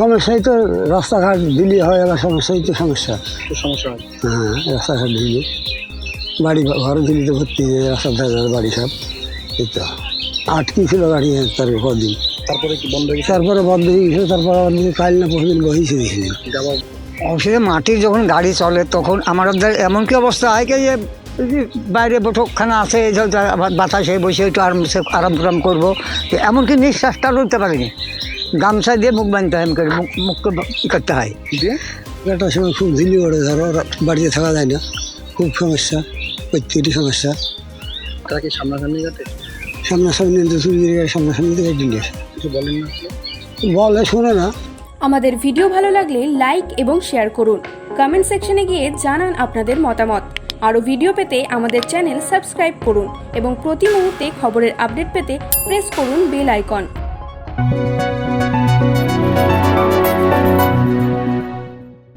সমস্যাই তো রাস্তাঘাট দিলি হয় আবার সমস্যাই তো সমস্যা। সমস্যা হয়। হ্যাঁ রাস্তাঘাট দিলি বাড়ি ঘর তো ভর্তি রাস্তার ধারে বাড়ি সব এই তো। আটকি ছিল গাড়ি তার কদিন। তারপরে কি বন্ধ হয়ে তারপরে বন্ধ হয়ে গেছিল তারপর দিকে কাল না পরদিন বহিছে দিয়েছিলেন যাওয়া অবশ্যই মাটির যখন গাড়ি চলে তখন আমার এমন কি অবস্থা হয় কি যে বাইরে বৈঠকখানা আছে বাতাসে বসে একটু আরাম সে আরাম করব। এমনকি নিঃশ্বাসটা লইতে পারিনি। গামছা দিয়ে মুখ বাঁধতে হয় এমন করে মুখ মুখকে ই করতে হয়। দিয়ে? একটা সময় খুব ঝিলি ওড়ে ধরো বাড়িতে থাকা যায় না। খুব সমস্যা প্রত্যেকটি সমস্যা। তারা কি সামনাসামনি কাটে সামনাসামনি চুরি সামনাসামনি থেকে দিলে কিছু বলেন না বলে শোনে না। আমাদের ভিডিও ভালো লাগলে লাইক এবং শেয়ার করুন। কমেন্ট সেকশনে গিয়ে জানান আপনাদের মতামত। আরও ভিডিও পেতে আমাদের চ্যানেল সাবস্ক্রাইব করুন এবং প্রতি মুহূর্তে খবরের আপডেট পেতে প্রেস করুন বেল আইকন